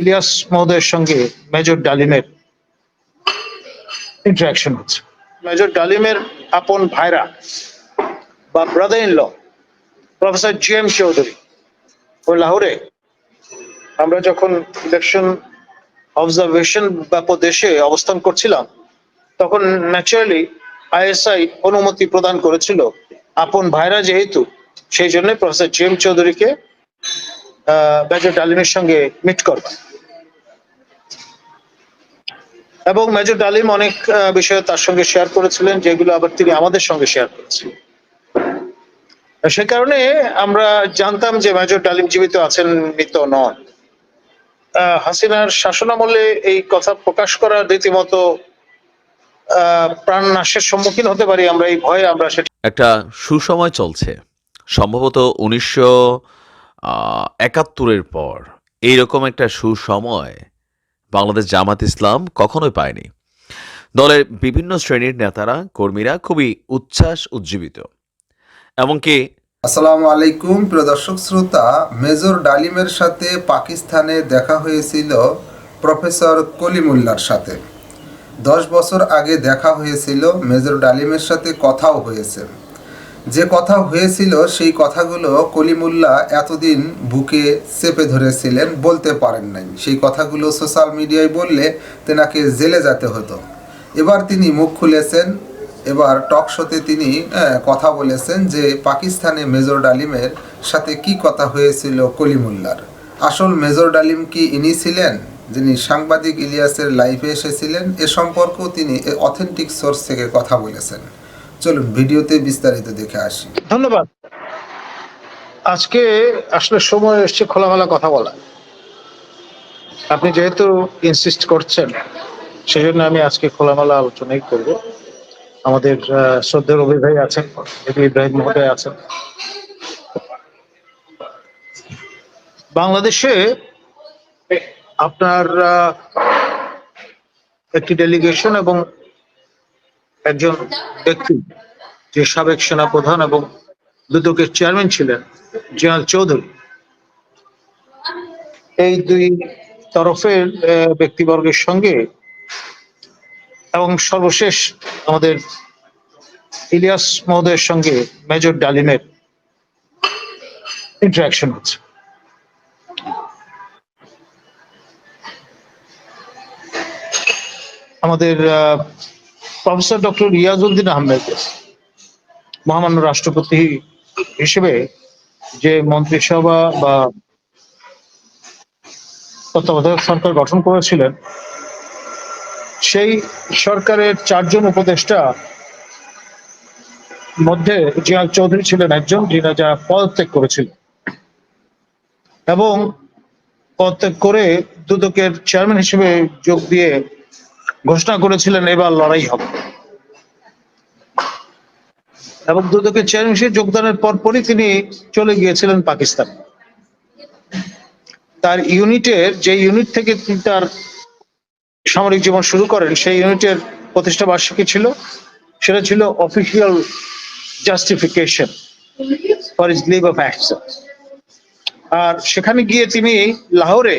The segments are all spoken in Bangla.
ইলিয়াস মহোদয়ের সঙ্গে মেজর ডালিমের ইন্টারাকশন হচ্ছে। মেজর ডালিমের আপন ভাইরা বা brother in law professor G M Chowdhury ও লাহোরে আমরা যখন ইলেকশন অবজারভেশন বা দেশে অবস্থান করছিলাম, তখন ন্যাচারালি আইএসআই অনুমতি প্রদান করেছিল আপন ভাইরা যেহেতু, সেই জন্য প্রফেসর জি এম চৌধুরীকে মেজর ডালিমের সঙ্গে মিট করবা এবং মেজর ডালিম অনেক বিষয় তার সঙ্গে শেয়ার করেছিলেন, যেগুলো আবার তিনি আমাদের সঙ্গে শেয়ার করেছিলেন। সে কারণে আমরা জানতাম যে মেজর ডালিম জীবিত আছেন, মৃত নন। হাসিনার শাসনামলে এই কথা প্রকাশ করা রীতিমতো প্রাণ নাশের সম্মুখীন হতে পারি আমরা, এই ভয়ে আমরা সেটা একটা সুসময় চলছে। সম্ভবত উনিশশো একাত্তরের পর এইরকম একটা সুসময় বাংলাদেশ জামাত ইসলাম কখনোই পায়নি। দলের বিভিন্ন শ্রেণির নেতারা, কর্মীরা খুবই উচ্ছ্বাস উজ্জীবিত। এমনকি আসসালামু আলাইকুম, প্রিয় দর্শক শ্রোতা, মেজর ডালিমের সাথে পাকিস্তানে দেখা হয়েছিল প্রফেসর কলিমুল্লার সাথে। দশ বছর আগে দেখা হয়েছিল, মেজর ডালিমের সাথে কথাও হয়েছে। যে কথা হয়েছিল সেই কথাগুলো কলিমুল্লা এতদিন বুকে চেপে ধরেছিলেন, বলতে পারেন নাই। সেই কথাগুলো সোশ্যাল মিডিয়ায় বললে তেনাকে জেলে যেতে হতো। এবার তিনি মুখ খুলেছেন, এবার টক শোতে তিনি কথা বলেছেন যে পাকিস্তানে মেজর ডালিমের সাথে কি কথা হয়েছিল কলিমুল্লার। আসল মেজর ডালিম কি ইনি ছিলেন, যিনি সাংবাদিক ইলিয়াসের লাইভে এসেছিলেন, এ সম্পর্কেও তিনি অথেন্টিক সোর্স থেকে কথা বলেছেন। চলুন ভিডিওতে বিস্তারিত দেখে আসি। ধন্যবাদ। আজকে আসলে সময় এসছে খোলামেলা কথা বলা আপনি যেহেতু ইনসিস্ট করছেন সেই জন্য আমি আজকে খোলামেলা আলোচনাই করব। আমাদের রবি ভাই আছেন ইব্রাহিম মহোদয় আছেন। বাংলাদেশে আপনার একটি ডেলিগেশন এবং একজন ব্যক্তি যে সাবেক সেনাপ্রধান এবং দুদকের চেয়ারম্যান ছিলেন জেনারেল চৌধুরী। এই দুই তরফের ব্যক্তিবর্গের সঙ্গে এবং সর্বশেষ আমাদের ইলিয়াস মহোদয়ের সঙ্গে মেজর ডালিমের ইন্টারাকশন হচ্ছে। আমাদের আহ, প্রফেসর ডক্টর রিয়াজউদ্দিন আহমেদ মহামান্য রাষ্ট্রপতি হিসেবে যে মন্ত্রিসভা বা তত্ত্বাবধায়ক সরকার গঠন করেছিলেন, সেই সরকারের চারজন উপদেষ্টা মধ্যে জিয়াল চৌধুরী ছিলেন একজন, যিনি যা পদত্যাগ করেছিলেন। এবং পদত্যাগ করে দুদকের চেয়ারম্যান হিসেবে যোগ দিয়ে ঘোষণা করেছিলেন, এবার লড়াই হবে। এবং দুদকের চেয়ারম্যান যোগদানের পরপরই তিনি চলে গিয়েছিলেন পাকিস্তান। তার ইউনিটের, যে ইউনিট থেকে তিনি তার সামরিক জীবন শুরু করেন, সেই ইউনিটের প্রতিষ্ঠা বার্ষিকী ছিল। সেটা ছিল official justification for his leave of action আর সেখানে গিয়ে তিনি লাহোরে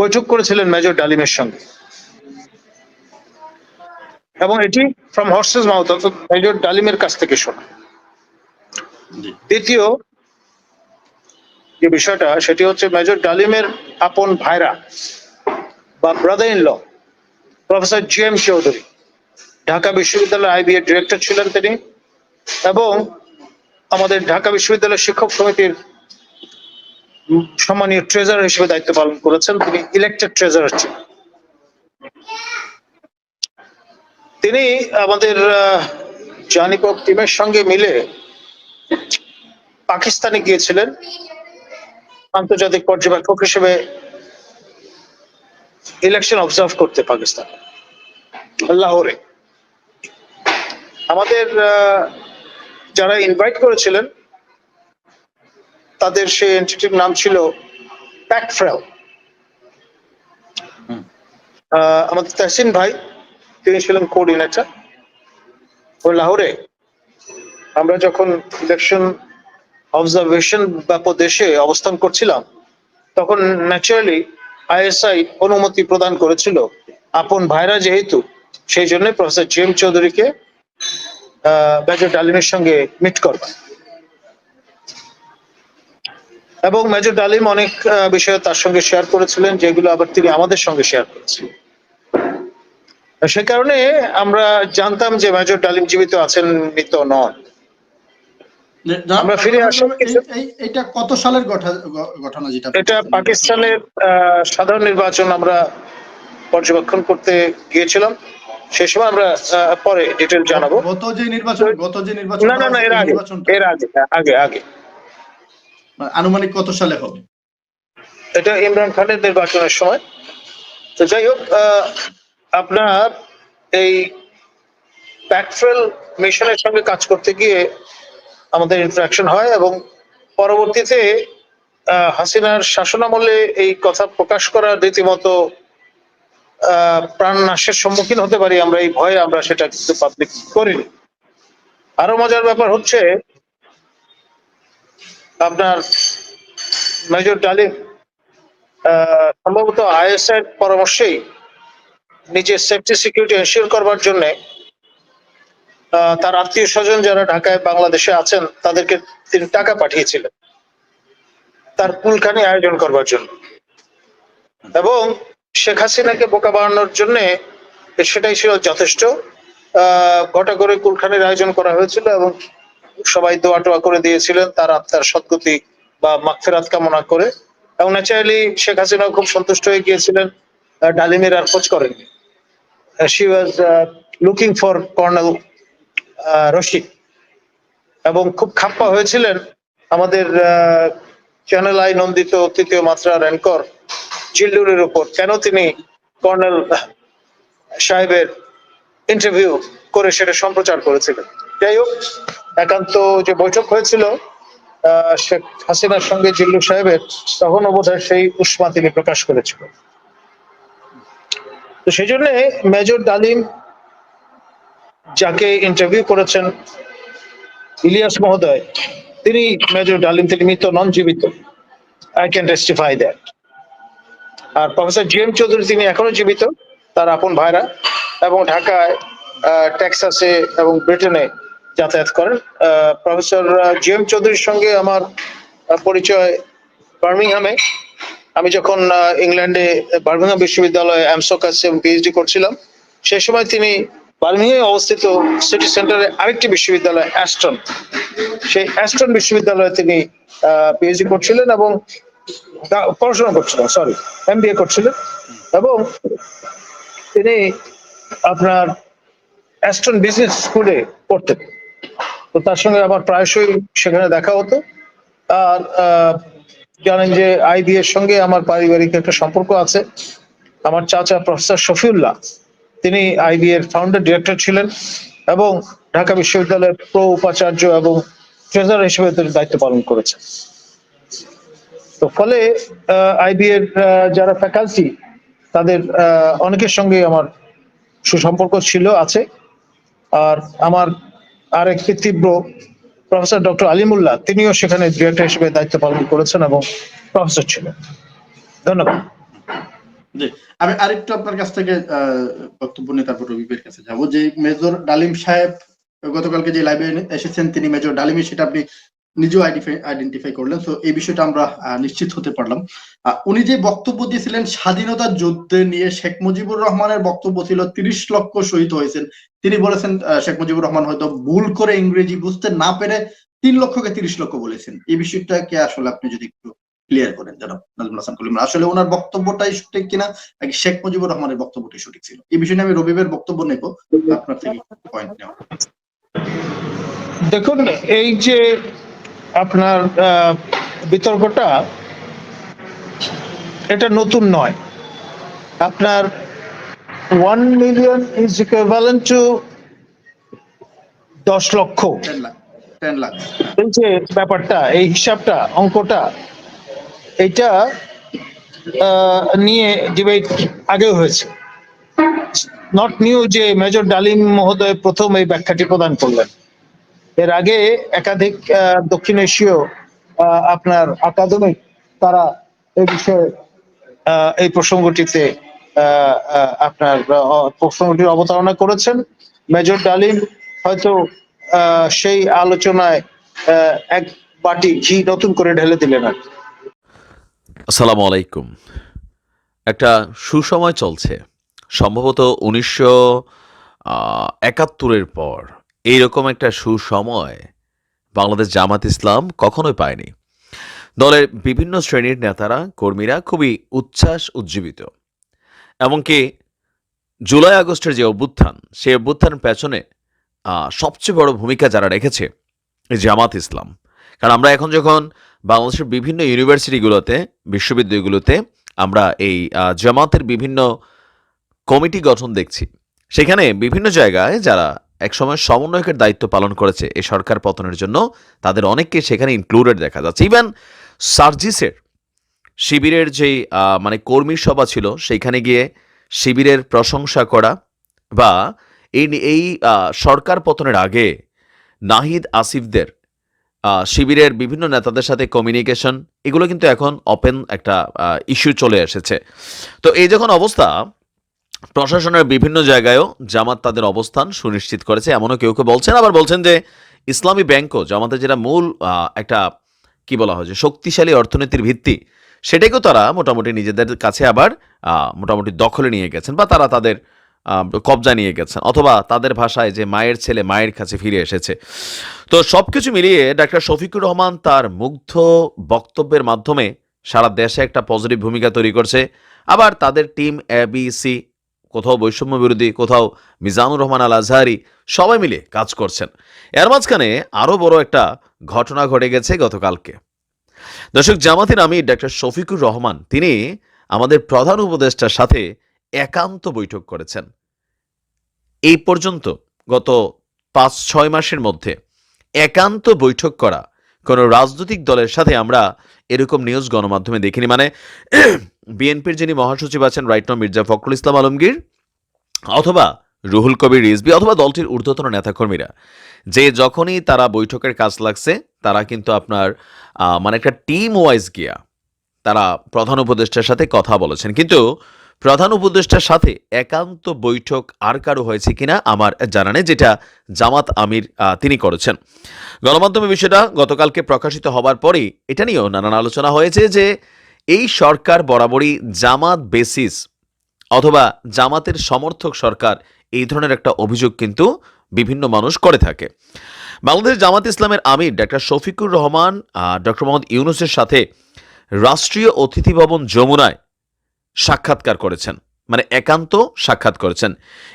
বৈঠক করেছিলেন মেজর ডালিমের সঙ্গে। এবং এটি ফ্রম হর্সেস মাউথ অর্থাৎ মেজর ডালিমের কাছ থেকে শোনা। দ্বিতীয় যে বিষয়টা সেটি হচ্ছে মেজর ডালিমের আপন ভাইরা বা brother in law professor G M Chowdhury Dhaka বিশ্ববিদ্যালয়ের আইবি এর ডিরেক্টর ছিলেন তিনি এবং আমাদের ঢাকা বিশ্ববিদ্যালয় শিক্ষক সমিতির সম্মানীয় ট্রেজারার হিসেবে দায়িত্ব পালন করেছেন। তিনি ইলেক্টেড ট্রেজারার ছিলেন। তিনি আমাদের জানিপক টিমের সঙ্গে মিলে পাকিস্তানে গিয়েছিলেন। আন্তর্জাতিক পর্যবেক্ষক হিসেবে ইলেকশন অবজার্ভ করতে পাকিস্তান। লাহোরে। আমাদের আহ, যারা ইনভাইট করেছিলেন তাদের সেই এন্টিটির নাম ছিল প্যাকফ্রেল আমাদের তাহসিন ভাই তিনি ছিলেন কোঅর্ডিনেটর ওই লাহোরে আমরা যখন ইলেকশন অবজারভেশন বা দেশে অবস্থান করছিলাম, তখন ন্যাচারালি আইএসআই অনুমতি প্রদান করেছিল। আপন ভাইরা যেহেতু, সেই জন্য প্রফেসর জি এম চৌধুরীকে মেজর ডালিমের সঙ্গে মিট করবা এবং মেজর ডালিম অনেক বিষয় তার সঙ্গে শেয়ার করেছিলেন, যেগুলো আবার তিনি আমাদের সঙ্গে শেয়ার করেছিলেন। সে কারণে আমরা জানতাম যে মেজর ডালিম জীবিত আছেন মৃত নন। আমরা ফিরে আসি। কিছু- এই- এই- এইটা কত সালের ঘটনা যেটা এটা পাকিস্তানের সাধারণ নির্বাচন আমরা পর্যবেক্ষণ করতে গিয়েছিলাম। সেই সময় আমরা পরে ডিটেল জানাব। গত যে নির্বাচন গত যে নির্বাচন না না না এর আগে। এর আগে আগে আগে। মানে আনুমানিক কত সালে হবে? এটা ইমরান খানের নির্বাচনের সময়। তো যাই হোক আহ, আপনার এই ব্যাকফ্রেল মিশনের সঙ্গে কাজ করতে গিয়ে আমাদের ইন্টারাকশন হয় এবং পরবর্তীতে হাসিনার শাসনামলে এই কথা প্রকাশ করা রীতিমতো প্রাণ নাশের সম্মুখীন হতে পারি আমরা, এই ভয়ে আমরা সেটা কিন্তু পাবলিক করিনি। আরও মজার ব্যাপার হচ্ছে, আপনার মেজর ডালিম সম্ভবত আইএসআই পরামর্শেই নিজের সেফটি সিকিউরিটি এনশিওর করবার জন্য তার আত্মীয় স্বজন যারা ঢাকায়, বাংলাদেশে আছেন, তাদেরকে তিনি টাকা পাঠিয়েছিলেন। তার কুলখানি আয়োজন করবার জন্য। এবং শেখ হাসিনাকে বোকা বানানোর জন্য সেটাই ছিল যথেষ্ট। ঘটা করে কুলখানির আয়োজন করা হয়েছিল এবং সবাই দোয়া টোয়া করে দিয়েছিলেন তার আত্মার সদ্গতি বা মাগফিরাত কামনা করে। এবং ন্যাচারালি শেখ হাসিনাও খুব সন্তুষ্ট হয়ে গিয়েছিলেন ডালিমের আর খোঁজ করেননি। She was looking for colonel Rashid এবং খুব খাপ্পা হয়েছিলেন আমাদের চ্যানেল আই নন্দিত তৃতীয় মাত্রা র্যাঙ্কর জিল্লুরের উপর। কেন তিনি কর্নেল সাহেবের ইন্টারভিউ করে সেটা সম্প্রচার করেছিলেন? যাই হোক, একান্ত যে বৈঠক হয়েছিল শেখ হাসিনার সঙ্গে জিল্লু সাহেবের তখনও বোধ সেই উষ্মা তিনি প্রকাশ করেছিলেন। তো সেই জন্য মেজর ডালিম যাকে ইন্টারভিউ করেছেন ইলিয়াস মহোদয়, তিনি মেজর ডালিম তিনি মৃত নন জীবিত আই ক্যান টেস্টিফাই দ্যাট আর প্রফেসর জি এম চৌধুরী তিনি এখনও জীবিত, তার আপন ভাইরা, এবং ঢাকায় টেক্সাসে এবং ব্রিটেনে যাতায়াত করেন। প্রফেসর জি এম চৌধুরীর সঙ্গে আমার পরিচয় বার্মিংহামে। আমি যখন ইংল্যান্ডে বার্মিংহাম বিশ্ববিদ্যালয়ে অ্যামসোকাস পিএইচডি করছিলাম সেই সময় তিনি বার্মিংহামে অবস্থিত সিটি সেন্টারে আরেকটি বিশ্ববিদ্যালয়, অ্যাস্টন। সেই অ্যাস্টন বিশ্ববিদ্যালয়ে তিনি পিএইচডি করছিলেন এবং পড়াশোনা করছিলেন সরি এমবিএ করছিলেন। এবং তিনি আপনার অ্যাস্টন বিজনেস স্কুলে পড়তেন। তো তার সঙ্গে আমার প্রায়শই সেখানে দেখা হতো। আর জানেন যে আইবি এর সঙ্গে আমার পারিবারিক একটা সম্পর্ক আছে। আমার চাচা প্রফেসর শফিউল্লাহ, তিনি আইবি এর ফাউন্ডার ডিরেক্টর ছিলেন এবং ঢাকা বিশ্ববিদ্যালয়ের প্রো উপাচার্য এবং ট্রেজার হিসেবে তিনি দায়িত্ব পালন করেছেন। তো ফলে আইবি এর যারা ফ্যাকাল্টি তাদের অনেকের সঙ্গে আমার সুসম্পর্ক ছিল, আছে। আর আমার আরেক তীব্র প্রফেসর ডক্টর আলিমুল্লাহ, তিনিও সেখানে ডিরেক্টর হিসেবে দায়িত্ব পালন করেছেন এবং প্রফেসর ছিলেন। ধন্যবাদ। জি। আমি আরেকটু আপনার কাছ থেকে বক্তব্য নিয়ে তারপর রবিবের কাছে যাব। যে মেজর ডালিম সাহেব, গতকালকে যে লাইব্রেরি এসেছেন, তিনি মেজর ডালিমি সেটা আপনি নিজেও আইডেন্টিফাই করলেন। তো এই বিষয়টা আমরা নিশ্চিত হতে পারলাম। উনি যে বক্তব্য দিয়েছিলেন, স্বাধীনতা যুদ্ধে নিয়ে শেখ মুজিবুর রহমানের বক্তব্য ছিল, তিরিশ লক্ষ শহীদ হয়েছেন। তিনি বলেছেন শেখ মুজিবুর রহমান হয়তো ভুল করে ইংরেজি বুঝতে না পেরে তিন লক্ষকে তিরিশ লক্ষ বলেছেন। এই বিষয়টাকে আসলে আপনি যদি একটু ক্লিয়ার করেন, জনাব নাজমুল হাসান কলিম আসলে ওনার বক্তব্যটাই সঠিক কিনা, নাকি শেখ মুজিবুর রহমানের বক্তব্যটাই সঠিক ছিল? এই বিষয়ে আমি রবিবের বক্তব্য নেব। আপনার থেকে পয়েন্ট নেওয়া। দেখুন, এই যে আপনার আহ, বিতর্কটা এটা নতুন নয়। আপনার one million is equivalent to দশ লক্ষ। এই যে ব্যাপারটা এই হিসাবটা অঙ্কটা এটা আহ, নিয়ে ডিবেট আগেও হয়েছে। নট নিউ যে মেজর ডালিম মহোদয় প্রথম এই ব্যাখ্যাটি প্রদান করলেন। এর আগে একাধিক দক্ষিণ এশীয় আপনার একাডেমিক তারা এই বিষয়ে এই প্রসঙ্গটিতে আপনার প্রসঙ্গটির অবতারণা করেছেন। মেজর ডালিম হয়তো সেই আলোচনায় এক বাটি ঘি নতুন করে ঢেলে দিলেন আর। আসসালামু আলাইকুম। একটা সুসময় চলছে। সম্ভবত উনিশশো একাত্তরের পর এইরকম একটা সুসময় বাংলাদেশ জামাত ইসলাম কখনোই পায়নি। দলের বিভিন্ন শ্রেণির নেতারা, কর্মীরা খুবই উচ্ছ্বাস উজ্জীবিত। এমনকি জুলাই আগস্টের যে অভ্যুত্থান, সেই অভ্যুত্থানের পেছনে সবচেয়ে বড় ভূমিকা যারা রেখেছে জামাত ইসলাম। কারণ আমরা এখন যখন বাংলাদেশের বিভিন্ন ইউনিভার্সিটিগুলোতে, বিশ্ববিদ্যালয়গুলোতে আমরা এই জামাতের বিভিন্ন কমিটি গঠন দেখছি, সেখানে বিভিন্ন জায়গায় যারা একসময় সমন্বয়কের দায়িত্ব পালন করেছে এই সরকার পতনের জন্য। তাদের অনেককে সেখানে ইনক্লুডেড দেখা যাচ্ছে। ইভেন সার্জিসের শিবিরের যেই মানে কর্মী সভা ছিল, সেইখানে গিয়ে শিবিরের প্রশংসা করা বা এই এই সরকার পতনের আগে নাহিদ আসিফদের শিবিরের বিভিন্ন নেতাদের সাথে কমিউনিকেশন এগুলো কিন্তু এখন ওপেন একটা ইস্যু চলে এসেছে। তো এই যখন অবস্থা প্রশাসনের বিভিন্ন জায়গায়ও জামাত তাদের অবস্থান সুনিশ্চিত করেছে, এমনও কেউ কেউ বলছেন। আবার বলছেন যে ইসলামী ব্যাংকও জামাতের যেটা মূল একটা, কি বলা হয় যে শক্তিশালী অর্থনীতির ভিত্তি, সেটাকেও তারা মোটামুটি নিজেদের কাছে আবার মোটামুটি দখলে নিয়ে গেছেন বা তারা তাদের কবজা নিয়ে গেছেন অথবা তাদের ভাষায় যে মায়ের ছেলে মায়ের কাছে ফিরে এসেছে। তো সব কিছু মিলিয়ে ডাক্তার শফিকুর রহমান তার মুগ্ধ বক্তব্যের মাধ্যমে সারা দেশে একটা পজিটিভ ভূমিকা তৈরি করছে। আবার তাদের টিম এ বি সি কোথাও বৈষম্য বিরোধী, কোথাও মিজানুর রহমান আল আজহারি সবাই মিলে কাজ করছেন। এর মাঝখানে আরও বড় একটা ঘটনা ঘটে গেছে গতকালকে। দর্শক, জামাতের আমি ডাক্তার শফিকুর রহমান, তিনি আমাদের প্রধান উপদেষ্টার সাথে একান্ত বৈঠক করেছেন। এই পর্যন্ত গত পাঁচ, ছয় মাসের মধ্যে একান্ত বৈঠক করা কোনো রাজনৈতিক দলের সাথে আমরা এরকম নিউজ গণমাধ্যমে দেখিনি। মানে বিএনপির যিনি মহাসচিব আছেন রাইট নাও মির্জা ফখরুল ইসলাম আলমগীর অথবা রুহুল কবির রিজবি অথবা দলটির ঊর্ধ্বতন নেতাকর্মীরা। যে যখনই তারা বৈঠকের কাজ লাগছে, তারা কিন্তু আপনার মানে একটা টিম ওয়াইজ গিয়া তারা প্রধান উপদেষ্টার সাথে কথা বলেছেন। কিন্তু প্রধান উপদেষ্টার সাথে একান্ত বৈঠক আর কারও হয়েছে কিনা আমার জানা নেই, যেটা জামাত আমির তিনি করেছেন। গণমাধ্যমে বিষয়টা গতকালকে প্রকাশিত হবার পরেই এটা নিয়েও নানান আলোচনা হয়েছে যে এই সরকার বরাবরই জামাত বেসিস অথবা জামাতের সমর্থক সরকার এই ধরনের একটা অভিযোগ কিন্তু বিভিন্ন মানুষ করে থাকে। বাংলাদেশ জামাত ইসলামের আমির ডাক্তার শফিকুর রহমান ডক্টর মোহাম্মদ ইউনুসের সাথে রাষ্ট্রীয় অতিথি ভবন যমুনায় সাক্ষাৎকার করেছেন। মানে একান্ত সাক্ষাৎ করেছেন।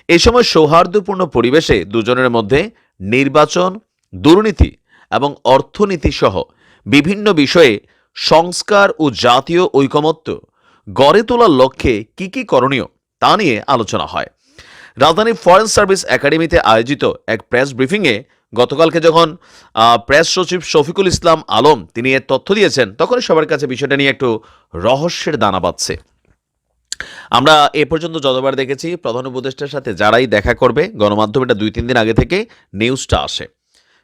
এই সময় সৌহার্দ্যপূর্ণ পরিবেশে দুজনের মধ্যে নির্বাচন, দুর্নীতি এবং অর্থনীতি সহ বিভিন্ন বিষয়ে সংস্কার ও জাতীয় ঐকমত্য গড়ে তোলার লক্ষ্যে কি কি করণীয় তা নিয়ে আলোচনা হয়। রাজধানী ফরেন সার্ভিস একাডেমিতে আয়োজিত এক প্রেস ব্রিফিংয়ে গতকালকে যখন প্রেস সচিব শফিকুল ইসলাম আলম তিনি এর তথ্য দিয়েছেন, তখনই সবার কাছে বিষয়টা নিয়ে একটু রহস্যের দানা বাঁধছে। আমরা এ পর্যন্ত যতবার দেখেছি, প্রধান উপদেষ্টার সাথে যারাই দেখা করবে, গণমাধ্যমে এটা দুই তিন দিন আগে থেকে নিউজটা আসে।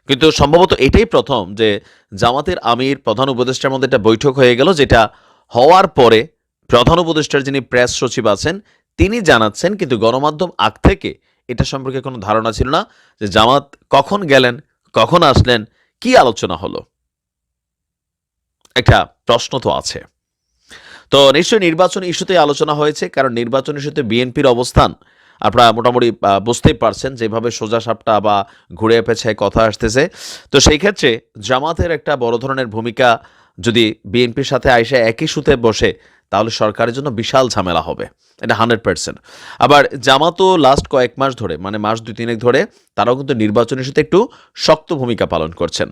কিন্তু সম্ভবত এটাই প্রথম যে জামাতের আমির প্রধান উপদেষ্টার মধ্যে একটা বৈঠক হয়ে গেল, যেটা হওয়ার পরে প্রধান উপদেষ্টার যিনি প্রেস সচিব আছেন, তিনি জানাচ্ছেন, কিন্তু গণমাধ্যম আগ থেকে এটা সম্পর্কে কোনো ধারণা ছিল না যে জামাত কখন গেলেন, কখন আসলেন, কি আলোচনা হলো। একটা প্রশ্ন তো আছে। তো নিশ্চয়ই নির্বাচন ইস্যুতে আলোচনা হয়েছে, কারণ নির্বাচন ইস্যুতে বিএনপির অবস্থান আপনারা মোটামুটি বুঝতেই পারছেন যেভাবে সোজা সাপটা বা ঘুরে পেছায় কথা আসতেছে। তো সেই ক্ষেত্রে জামাতের একটা বড় ধরনের ভূমিকা যদি বিএনপির সাথে আইসে একই সুতে বসে, তাহলে সরকারের জন্য বিশাল ঝামেলা হবে। এটা হান্ড্রেড পার্সেন্ট। আবার জামাতও লাস্ট কয়েক মাস ধরে মানে মাস দুই তিনেক ধরে, তারাও কিন্তু নির্বাচন ইস্যুতে একটু শক্ত ভূমিকা পালন করছেন।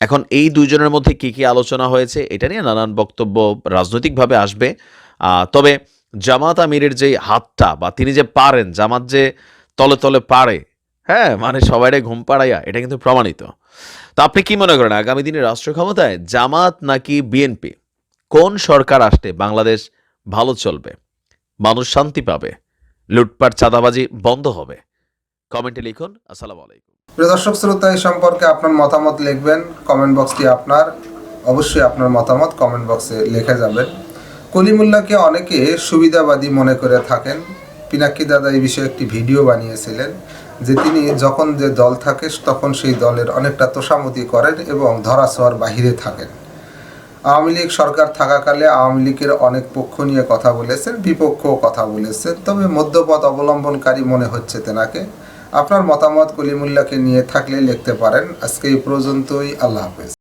এখন এই দুইজনের মধ্যে কি কি আলোচনা হয়েছে, এটা নিয়ে নানান বক্তব্য রাজনৈতিকভাবে আসবে। তবে জামাত আমিরের যে হাতটা বা তিনি যে পারেন, জামাত যে তলে তলে পারে হ্যাঁ মানে সবাইরে ঘুম পাড়াইয়া, এটা কিন্তু প্রমাণিত। তো আপনি কি মনে করেন, আগামী দিনে রাষ্ট্র ক্ষমতায় জামাত নাকি বিএনপি? কোন সরকার আসলে বাংলাদেশ ভালো চলবে? মানুষ শান্তি পাবে? লুটপাট, চাঁদাবাজি বন্ধ হবে? কমেন্টে লিখুন, আসসালামু আলাইকুম। প্রিয় দর্শক শ্রোতা এই সম্পর্কে আপনার মতামত লিখবেন, কমেন্ট বক্সটি আপনার, অবশ্যই আপনার মতামত কমেন্ট বক্সে লিখে যাবেন। কলিমুল্লাহকে অনেকে সুবিধাবাদী মনে করে থাকেন। পিনাক্কি দাদা এই বিষয়ে একটি ভিডিও বানিয়েছিলেন, যে তিনি যখন যে দল থাকে, তখন সেই দলের অনেকটা তোষামতি করেন এবং ধরাছোঁয়ার বাহিরে থাকেন। আওয়ামী লীগ সরকার থাকাকালে আওয়ামী লীগের অনেক পক্ষ নিয়ে কথা বলেছেন, বিপক্ষও কথা বলেছেন, তবে মধ্যপথ অবলম্বনকারী মনে হচ্ছে তেনাকে। আপনার মতামত কলিমুল্লাহকে নিয়ে থাকলে লিখতে পারেন। আজকে এই পর্যন্তই, আল্লাহ হাফেজ।